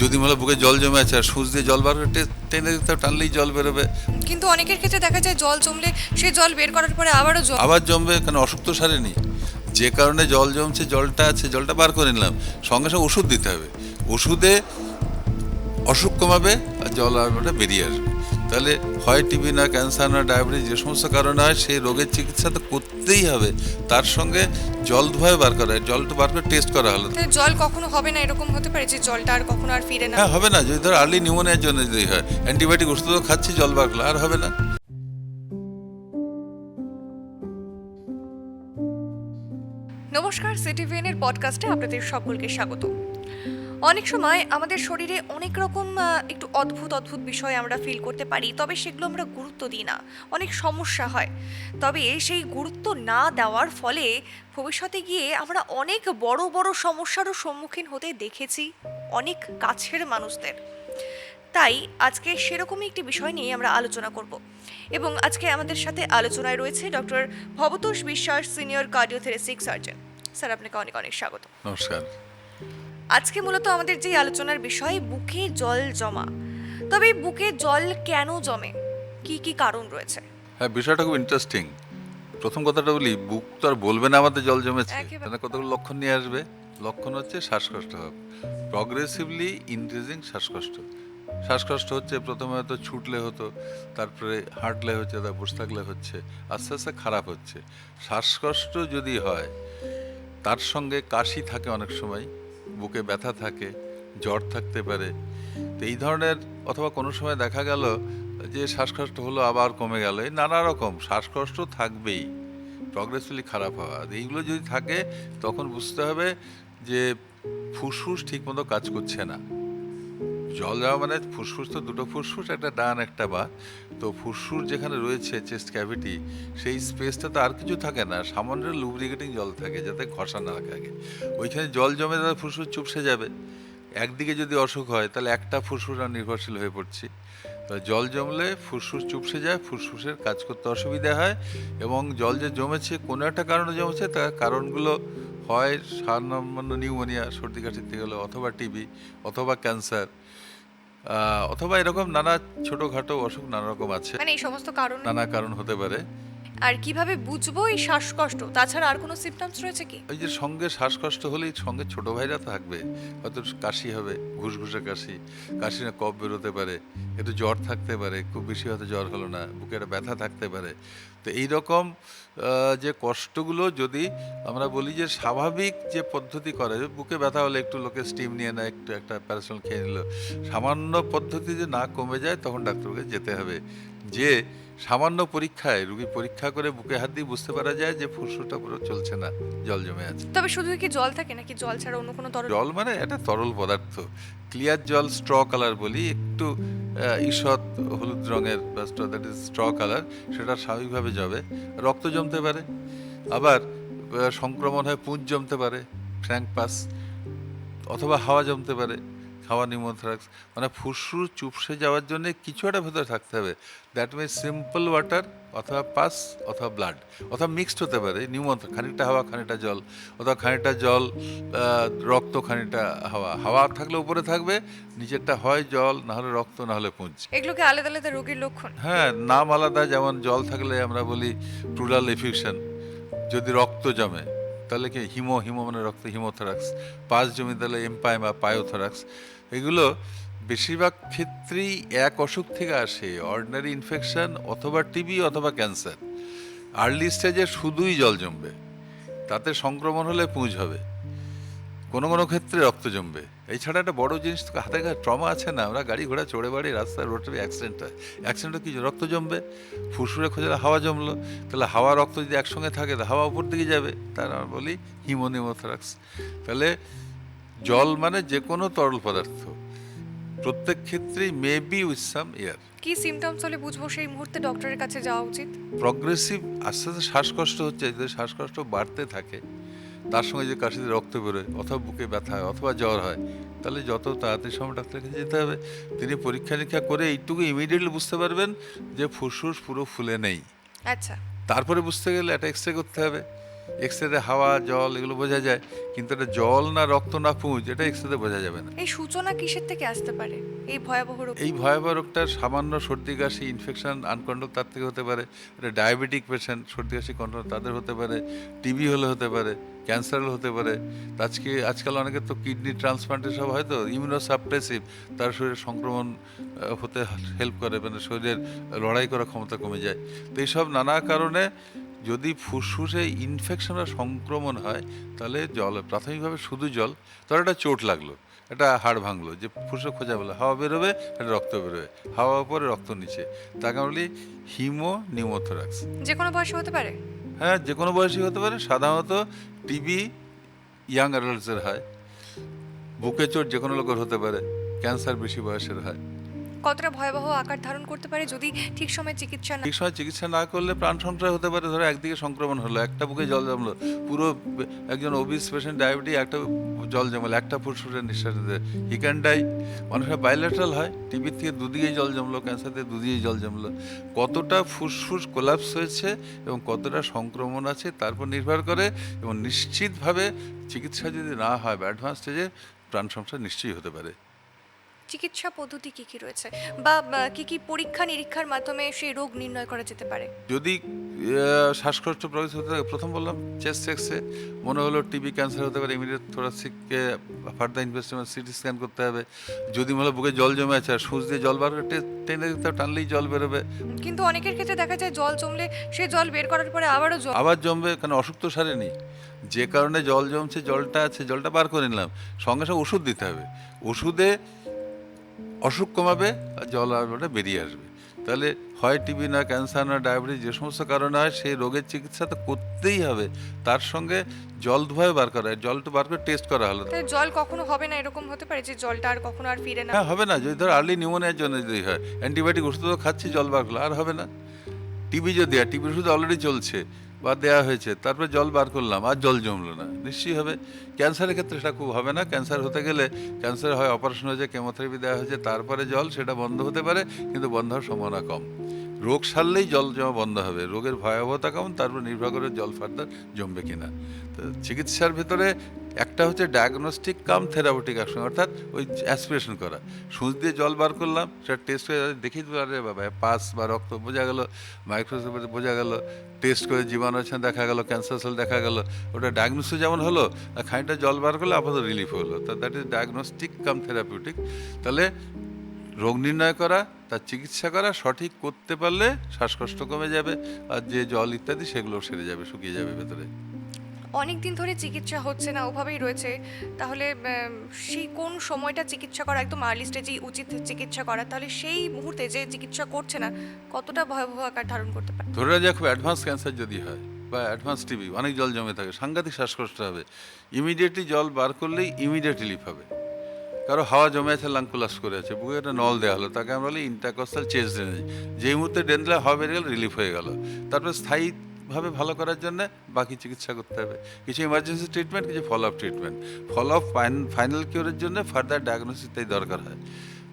যদি মনে বুকে জল জমে আছে আর সুচ দিয়ে জল বার করে টেনে দিতে টানলেই জল বেরোবে। কিন্তু অনেকের ক্ষেত্রে দেখা যায় জল জমলে সে জল বের করার পরে আবারও জল আবার জমবে কেন অসুখ তো সারেনি। যে কারণে জল জমছে জলটা আছে জলটা বার করে নিলাম। সঙ্গে সঙ্গে ওষুধ দিতে হবে। ওষুধে অসুখ কমাবে আর জল আর ওটা বেরিয়ে আসবে। তাহলে হয় টিবি না ক্যান্সার না ডায়াবেটিস যে সমস্ত কারণে হয় সেই রোগের চিকিৎসা তো করতেই হবে। তার সঙ্গে জল ধোয়া বার করা হয়। জলটা বার করে টেস্ট করা হলো। জল কখনো হবে না এরকম হতে পারে যে জলটা আর কখনো আর ফিরে না। হ্যাঁ হবে না যদি ধর আর্লি নিউমোনিয়ার জন্য যদি হয় অ্যান্টিবায়োটিক ওষুধ তো খাচ্ছি জল বার করলে আর হবে না। নমস্কার সিটিভিএনের পডকাস্টে আপনাদের সকলকে স্বাগত। অনেক সময় আমাদের শরীরে অনেক রকম একটু অদ্ভুত অদ্ভুত বিষয় আমরা ফিল করতে পারি, তবে সেগুলো আমরা গুরুত্ব দিই না। অনেক সমস্যা হয়। তবে সেই গুরুত্ব না দেওয়ার ফলে ভবিষ্যতে গিয়ে আমরা অনেক বড় বড় সমস্যারও সম্মুখীন হতে দেখেছি অনেক কাছের মানুষদের। তাই আজকে সেরকমই একটি বিষয় নিয়ে আমরা আলোচনা করব। এবং আজকে আমাদের সাথে আলোচনায় রয়েছে ডক্টর ভবতোষ বিশ্বাস সিনিয়র কার্ডিওথেরাসিক সার্জন স্যার, আপনাকে অনেক অনেক স্বাগত। নমস্কার। আজকে মূলত আমাদের যে আলোচনার বিষয় বুকে জল জমা। তবে এই বুকে জল কেন জমে? কি কি কারণ রয়েছে? হ্যাঁ বিষয়টা খুব ইন্টারেস্টিং প্রথম কথাটা বলি বুক তো আর বলবে না আমাদের জল জমেছে। তাহলে কতগুলো লক্ষণ নিয়ে আসবে? লক্ষণ হচ্ছে শ্বাসকষ্ট হবে। প্রগ্রেসিভলি ইনক্রিজিং শ্বাসকষ্ট। শ্বাসকষ্ট হচ্ছে প্রথমে হয়তো ছুটলে হতো তারপরে হাঁটলে হচ্ছে তারপর বসে থাকলে হচ্ছে আস্তে আস্তে খারাপ হচ্ছে। শ্বাসকষ্ট যদি হয় তার সঙ্গে কাশি থাকে অনেক সময়। বুকে ব্যথা থাকে, জ্বর থাকতে পারে, তো এই ধরনের অথবা কোনো সময় দেখা গেল যে শ্বাসকষ্ট হলো আবার কমে গেল, এই নানা রকম শ্বাসকষ্ট থাকবেই প্রগ্রেসিভলি খারাপ হওয়া। এইগুলো যদি থাকে, তখন বুঝতে হবে যে ফুসফুস ঠিকমতো কাজ করছে না। জল দেওয়া মানে ফুসফুস তো দুটো ফুসফুস, একটা ডান, একটা বা। তো ফুসফুস যেখানে রয়েছে, চেস্ট ক্যাভিটি, সেই স্পেসটা তো আর কিছু থাকে না। সামান্য লুব্রিকেটিং জল থাকে যাতে ঘষা না থাকে ওইখানে জল জমে তাহলে ফুসফুস চুপসে যাবে। একদিকে যদি অসুখ হয়, তাহলে একটা ফুসফুস আর নির্ভরশীল হয়ে পড়ছি। তো জল জমলে ফুসফুস চুপসে যায়, ফুসফুসের কাজ করতে অসুবিধা হয়। এবং জল যে জমেছে, কোনো একটা কারণে জমেছে, তার কারণগুলো হয় সামান্য নিউমোনিয়া সর্দি কাশিতে গেলে অথবা টিবি অথবা ক্যান্সার অথবা এরকম নানা ছোটোখাটো অসুখ নানা রকম আছে। মানে এই সমস্ত কারণ নানা কারণ হতে পারে। আর কীভাবে বুঝব এই শ্বাসকষ্ট? তাছাড়া আর কোনো সিমটমস রয়েছে কি? ওই যে সঙ্গে শ্বাসকষ্ট হলেই সঙ্গে ছোট ভাইরা থাকবে। হয়তো কাশি হবে, ঘুষঘুষে কাশি। কাশি না কফ বেরোতে পারে, একটু জ্বর থাকতে পারে, খুব বেশি হয়তো জ্বর হলো না, বুকে একটা ব্যথা থাকতে পারে। তো এই রকম যে কষ্টগুলো যদি আমরা বলি যে স্বাভাবিক যে পদ্ধতি করে, বুকে ব্যথা হলে একটু লোকে স্টিম নিয়ে নেয়, একটু একটা প্যারাসল খেয়ে নিল। সামান্য পদ্ধতি যে না কমে যায়, তখন ডাক্তারকে যেতে হবে। যে সামান্য পরীক্ষায় রুগী পরীক্ষা করে বুকে হাত দিয়ে বুঝতে পারা যায় যে ফুসফুসটা পুরো চলছে না জল জমে আছে। তবে শুধু কি জল থাকে নাকি জল ছাড়া অন্য কোনো তরল? জল মানে এটা তরল পদার্থ। ক্লিয়ার জল স্ট্র কালার বলি একটু ঈষৎ হলুদ রঙের দ্যাট ইজ স্ট্র কালার সেটা স্বাভাবিকভাবে জমে। রক্ত জমতে পারে আবার সংক্রমণ হয় পুঁজ জমতে পারে ফ্র্যাঙ্ক পাস অথবা হাওয়া জমতে পারে। হাওয়া নিউমোথ্রাক্স মানে ফুসফুস চুপসে যাওয়ার জন্য কিছু একটা ভেতরে থাকতে হবে। দ্যাট মিনস সিম্পল ওয়াটার অথবা পাস অথবা ব্লাড অথবা মিক্সড হতে পারে। নিউমোথ্রাক্স খানিকটা হাওয়া খানিকটা জল অথবা খানিকটা জল রক্ত খানিকটা হাওয়া। হাওয়া থাকলে উপরে থাকবে নিচেরটা হয় জল না হলে রক্ত না হলে পুঁজ এগুলোকে আলাদা আলাদা রোগের লক্ষণ? হ্যাঁ নাম আলাদা যেমন জল থাকলে আমরা বলি প্লুরাল এফিউশন যদি রক্ত জমে তাহলে কি হিমো হিমো মানে রক্ত, হিমোথোরাক্স, পাঁচ জমি তাহলে এমপাইমা পায়োথোরাক্স, এগুলো বেশিরভাগ ক্ষেত্রেই এক অসুখ থেকে আসে অর্ডিনারি ইনফেকশান অথবা টিবি অথবা ক্যান্সার আর্লি স্টেজে শুধুই জল জমবে, তাতে সংক্রমণ হলে পুঁজ হবে, কোনো কোনো ক্ষেত্রে রক্ত জমবে। এছাড়া একটা বড় জিনিস তো হাতে ঘাট ট্রমা আছে না? আমরা গাড়ি ঘোড়া চড়ে বাড়ি রাস্তায় রোডে অ্যাক্সিডেন্ট হয়। অ্যাক্সিডেন্টে কি রক্ত জমবে? ফুসফুরে খোঁজলে হাওয়া জমলো। তাহলে হাওয়া রক্ত যদি একসঙ্গে থাকে তাহলে হাওয়া উপর দিকে যাবে। তার আমরা বলি হিমোনিমোথরাক্স। তাহলে জল মানে যে কোনো তরল পদার্থ। প্রত্যেক ক্ষেত্রেই may be with some air কি সিমটমস হলে বুঝব সেই মুহূর্তে ডক্টরের কাছে যাওয়া উচিত? প্রগ্রেসিভ আস্তে আস্তে শ্বাসকষ্ট হচ্ছে। যদি শ্বাসকষ্ট বাড়তে থাকে তার সঙ্গে যে কাশিতে রক্ত বেরোয় অথবা বুকে ব্যথা হয় অথবা জ্বর হয় তাহলে যত তাড়াতাড়ি সময় ডাক্তারের কাছে যেতে হবে। তিনি পরীক্ষা নিরীক্ষা করে এইটুকু ইমিডিয়েটলি বুঝতে পারবেন যে ফুসফুস পুরো ফুলে নেই। আচ্ছা। তারপরে বুঝতে গেলে একটা এক্স রে করতে হবে। এক্স রে হাওয়া জল এগুলো বোঝা যায় কিন্তু এটা জল না রক্ত না পুঁজ এটা এক্স রে বোঝা যাবে না। এই সূচনা কিসের থেকে আসতে পারে? এই ভয়াবহ রোগ? এই ভয়াবহ রোগটা সামান্য সর্দি কাশি ইনফেকশন আনকন্ট্রোল তার থেকে হতে পারে এটা ডায়াবেটিক পেশেন্ট সর্দি কাশি কন্ট্রোল তাদের হতে পারে টিবি হলে হতে পারে ক্যান্সার হলে হতে পারে। আজকে আজকাল অনেকের তো কিডনি ট্রান্সপ্লান্টের সব হয় তো ইমিউনো সাপ্রেসিভ তার শরীরে সংক্রমণ হতে হেল্প করে মানে শরীরের লড়াই করার ক্ষমতা কমে যায়। তো এইসব নানা কারণে যদি ফুসফুসে ইনফেকশন আর সংক্রমণ হয় তাহলে জল প্রাথমিকভাবে শুধু জল তার একটা চোট লাগল একটা হাড় ভাঙলো যে ফুসে খোঁজা বলে হাওয়া বেরোবে একটা রক্ত বেরোবে হাওয়া উপরে রক্ত নিচে। তাকে বলি হিমো নিউমোথোরাক্স। যে কোনো বয়সে হতে পারে? হ্যাঁ যে কোনো বয়সী হতে পারে। সাধারণত টিবি ইয়াং অ্যাডাল্টসের হয়। বুকে চোট যে কোনো লোকের হতে পারে। ক্যান্সার বেশি বয়সের হয়। কতটা ভয়াবহ আকার ধারণ করতে পারে যদি ঠিক সময় চিকিৎসা না ঠিক সময় চিকিৎসা না করলে প্রাণ সংশয় হতে পারে। ধরো একদিকে সংক্রমণ হলো, একটা বুকে জল জমলো, পুরো একজন ওবিস পেশেন্ট ডায়াবেটিস একটা জল জমলো, একটা ফুসফুসে নিঃশ্বাস হি ক্যান ডাই মানুষের বাইলেটারাল হয় টিবির থেকে দুদিকেই জল জমলো ক্যান্সার থেকে দুদিকেই জল জমলো। কতটা ফুসফুস কোলাপস হয়েছে এবং কতটা সংক্রমণ আছে তার উপর নির্ভর করে এবং নিশ্চিতভাবে চিকিৎসা যদি না হয় অ্যাডভান্স স্টেজে প্রাণ সংশয় নিশ্চয়ই হতে পারে। চিকিৎসা পদ্ধতি কি কি রয়েছে? বা কি কি পরীক্ষা নিরীক্ষার মাধ্যমে সেই রোগ নির্ণয় করা যেতে পারে? যদি শ্বাসকষ্ট প্রবেশ হতে থাকে প্রথম বললাম চেস্ট এক্সে মনে হলো টিবি ক্যান্সার হতে পারে ইমিডিয়েট থোরাসিককে ফার্দার ইনভেস্টমেন্ট সিটি স্ক্যান করতে হবে। যদি মনে হয় বুকে জল জমে আছে আর সুচ দিয়ে জল বার টেনে দিতে হবে, টানলেই জল বেরোবে। কিন্তু অনেকের ক্ষেত্রে দেখা যায় জল জমলে সে জল বের করার পরে আবারও জল আবার জমবে কারণ অসুখ তো সারেনি। যে কারণে জল জমছে জলটা আছে জলটা বার করে নিলাম। সঙ্গে সঙ্গে ওষুধ দিতে হবে। ওষুধে অসুখ কমাবে আর জল আর ওটা বেরিয়ে আসবে। তাহলে হয় টিবি না ক্যান্সার না ডায়াবেটিস যে সমস্ত কারণে হয় সেই রোগের চিকিৎসা তো করতেই হবে। তার সঙ্গে জল ধোয়ায় বার করা হয় তো বার করে টেস্ট করা হলো। জল কখনো হবে না এরকম হতে পারে যে জলটা আর কখনো আর ফিরে না? হ্যাঁ হবে না। যদি ধর আর্লি নিউমোনিয়ার জন্য যদি হয় অ্যান্টিবায়োটিক ওষুধ তো খাচ্ছি জল বার করল আর হবে না। টিবি যে দেওয়া টিভি শুধু অলরেডি চলছে বা দেওয়া হয়েছে, তারপরে জল বার করলাম, আর জল জমলো না। নিশ্চয়ই হবে। ক্যান্সারের ক্ষেত্রে সেটা খুব হবে না। ক্যান্সার হতে গেলে ক্যান্সার হয় অপারেশন হয়েছে কেমোথেরাপি দেওয়া হয়েছে, তারপরে জল, সেটা বন্ধ হতে পারে, কিন্তু বন্ধ হওয়ার সম্ভাবনা কম। রোগ সারলেই জল জমা বন্ধ হবে। রোগের ভয়াবহতা কেমন? তারপর নির্ভর করে জল ফার্দার জমবে কিনা। তো চিকিৎসার ভেতরে একটা হচ্ছে ডায়াগনস্টিক কাম থেরাপিউটিক অ্যাকশন অর্থাৎ ওই অ্যাসপিরেশন করা। সুচ দিয়ে জল বার করলাম, সেটা টেস্ট করে দেখি আরে বাবা পাস বা রক্ত বোঝা গেল মাইক্রোস্কোপে বোঝা গেল টেস্ট করে জীবাণু আছে দেখা গেল ক্যান্সার সেল দেখা গেল, ওটা ডায়াগনোসিস যেমন হলো খানিকটা জল বার করলে আপাতত রিলিফ হলো। তা that is diagnostic cum therapeutic তাহলে রোগ নির্ণয় করা তার চিকিৎসা করা সঠিক করতে পারলে শ্বাসকষ্ট কমে যাবে আর যে জল ইত্যাদি সেগুলো সেরে যাবে শুকিয়ে যাবে ভেতরে। অনেক দিন ধরে চিকিৎসা হচ্ছে না ওভাবেই রয়েছে। তাহলে সেই কোন সময়টা চিকিৎসা করা একদম আর্লি স্টেজেই উচিত চিকিৎসা করা? তাহলে সেই মুহূর্তে যে চিকিৎসা করছে না কতটা ভয়াবহ আকার ধারণ করতে পারে? ধরে রাখা খুব অ্যাডভান্স ক্যান্সার যদি হয় বা অ্যাডভান্স টিবি অনেক জল জমে থাকে সাংঘাতিক শ্বাসকষ্ট হবে। ইমিডিয়েটলি জল বার করলেই ইমিডিয়েট রিলিফ হবে। কারও হাওয়া জমে আছে লাং কোলাস করে আছে বুকে একটা নল দেওয়া হলো তাকে আমরা বলি ইন্টারকস্টাল চেস ড্রেনেজ যেই মুহূর্তে ড্রেন দিলে হাওয়া বেরিয়ে গেল রিলিফ হয়ে গেল। তারপরে স্থায়ীভাবে ভালো করার জন্য বাকি চিকিৎসা করতে হবে। কিছু ইমার্জেন্সি ট্রিটমেন্ট কিছু follow up treatment follow up final কিওরের জন্য ফার্দার ডায়াগনোসিস তাই দরকার হয়।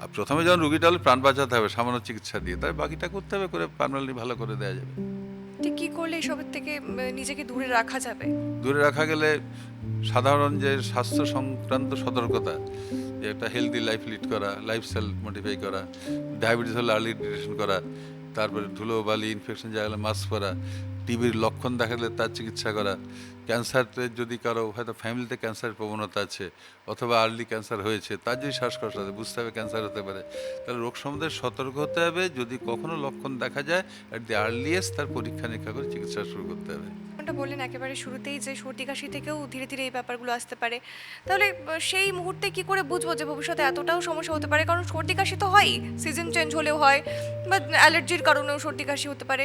আর প্রথমে যখন রুগীটা হলে প্রাণ বাঁচাতে হবে সামান্য চিকিৎসা দিয়ে। তাই বাকিটা করতে হবে করে পার্মানেন্টলি ভালো করে দেওয়া যাবে। কি করলে এসবের থেকে নিজেকে দূরে রাখা যাবে? দূরে রাখা গেলে সাধারণ যে স্বাস্থ্য সংক্রান্ত সতর্কতা যে একটা হেলদি লাইফ লিড করা লাইফস্টাইল মডিফাই করা ডায়াবেটিস হলে আর্লি ডিটেকশন করা, তারপরে ধুলো, বালি ইনফেকশন জায়গায় মাস্ক পরা টিবির লক্ষণ দেখালে তার চিকিৎসা করা। ক্যান্সারের যদি কারও হয়তো ফ্যামিলিতে ক্যান্সারের প্রবণতা আছে অথবা আর্লি ক্যান্সার হয়েছে, তার যদি শ্বাসকষ্ট আছে, বুঝতে হবে ক্যান্সার হতে পারে। তাহলে রোগ সম্বন্ধে সতর্ক হতে হবে। যদি কখনো লক্ষণ দেখা যায় অ্যাট দি আর্লিয়েস্ট তার পরীক্ষা নিরীক্ষা করে চিকিৎসা শুরু করতে হবে। বললেন, একেবারে শুরুতেই যে সর্দি কাশি থেকেও ধীরে ধীরে এই ব্যাপারগুলো আসতে পারে। তাহলে সেই মুহূর্তে কি করে বুঝব যে ভবিষ্যতে এতটাও সমস্যা হতে পারে? কারণ সর্দি কাশি তো হয়ই সিজন চেঞ্জ হলেও হয়, বা অ্যালার্জির কারণেও সর্দি কাশি হতে পারে।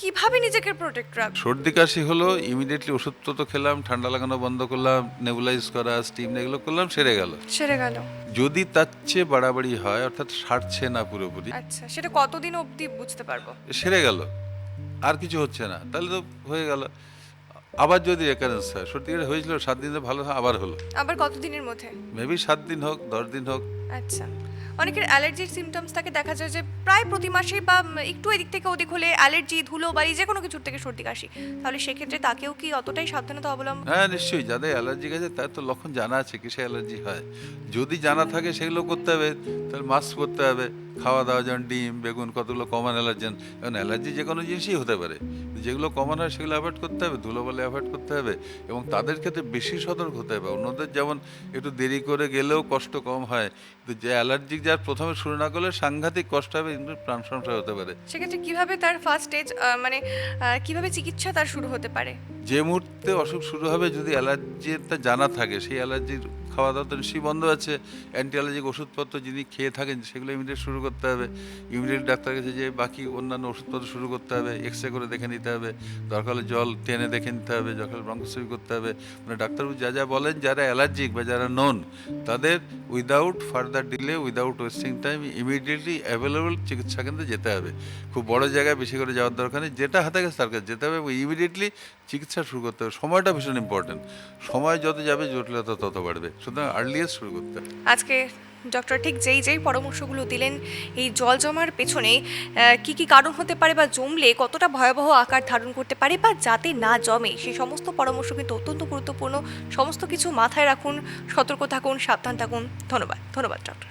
কীভাবে নিজেকে প্রোটেক্ট রাখব সর্দি কাশি হলো ইমিডিয়েটলি ওষুধ তো খেলাম ঠান্ডা লাগানো বন্ধ করলাম নেবুলাইজ করা স্টিম এগুলো করলাম সেরে গেল। সেরে গেল। যদি তার চেয়ে বাড়াবাড়ি হয় অর্থাৎ সারছে না পুরোপুরি আচ্ছা সেটা কতদিন অবধি বুঝতে পারব? সেরে গেল। আর কিছু হচ্ছে না তাহলে তো হয়ে গেল। আবার যদি রেকারেন্স হয় সর্দি কাশি হয়েছিল সাত দিনে ভালো আবার হলো। আবার কতদিনের মধ্যে? মেবি সাত দিন হোক দশ দিন হোক। আচ্ছা। অনেকের অ্যালার্জির সিমটমস থাকে, দেখা যায় যে প্রায় প্রতি মাসে বা একটু এদিক থেকে ওদিক হলে অ্যালার্জি ধুলো বাড়ি যে কোনো কিছুর থেকে সর্দি কাশি, তাহলে সেক্ষেত্রে তাকেও কি অতটাই সাবধানতা অবলম্বন হ্যাঁ নিশ্চয়ই, যাদের অ্যালার্জি আছে তার তো লক্ষণ জানা আছে কিসে অ্যালার্জি হয়। যদি জানা থাকে সেগুলো করতে হবে, তাহলে মাস্ক করতে হবে। খাওয়া দাওয়া যেমন ডিম বেগুন কতগুলো কমন অ্যালার্জেন এখন অ্যালার্জি যে কোনো জিনিসই হতে পারে। যেগুলো কমন হয় সেগুলো অ্যাভয়েড করতে হবে ধুলোবালি অ্যাভয়েড করতে হবে এবং তাদের ক্ষেত্রে বেশি সতর্ক হতে হবে। অন্যদের যেমন একটু দেরি করে গেলেও কষ্ট কম হয় কিন্তু যে অ্যালার্জিক যার প্রথমে শুরু না করলে সাংঘাতিক কষ্ট হবে কিন্তু প্রাণ সংশয় হতে পারে। সেক্ষেত্রে কীভাবে তার ফার্স্ট স্টেজ মানে কীভাবে চিকিৎসা তার শুরু হতে পারে? যে মুহূর্তে অসুখ শুরু হবে যদি অ্যালার্জিটা জানা থাকে সেই অ্যালার্জির খাওয়া দাওয়া তো নিশ্চয়ই বন্ধ আছে। অ্যান্টি অ্যালার্জিক ওষুধপত্র যিনি খেয়ে থাকেন, সেগুলো ইমিডিয়েট শুরু করতে হবে। ইমিডিয়েট ডাক্তার কাছে যে বাকি অন্যান্য ওষুধপত্র শুরু করতে হবে এক্স রে করে দেখে নিতে হবে, দরকার হলে জল টেনে দেখে নিতে হবে, দরকার ব্রঙ্কোস্কোপি করতে হবে। মানে ডাক্তারবাবু যা যা বলেন, যারা অ্যালার্জিক বা যারা নন তাদের without further delay without wasting time immediately available চিকিৎসা কেন্দ্রে যেতে হবে। খুব বড় জায়গায় বেশি করে যাওয়ার দরকার নেই, যেটা হাতে গেছে তার কাছে যেতে হবে ইমিডিয়েটলি চিকিৎসা শুরু করতে হবে। সময়টা ভীষণ ইম্পর্টেন্ট সময় যত যাবে, জটিলতা তত বাড়বে। সুতরাং আর্লিয়েস্ট শুরু করতে আজকে ডক্টর ঠিক যেই যেই পরামর্শগুলো দিলেন, এই জল জমার পেছনে কি কি কারণ হতে পারে বা জমলে কতটা ভয়াবহ আকার ধারণ করতে পারে বা যাতে না জমে, সেই সমস্ত পরামর্শ কিন্তু অত্যন্ত গুরুত্বপূর্ণ। সমস্ত কিছু মাথায় রাখুন, সতর্ক থাকুন, সাবধান থাকুন। ধন্যবাদ ধন্যবাদ ডক্টর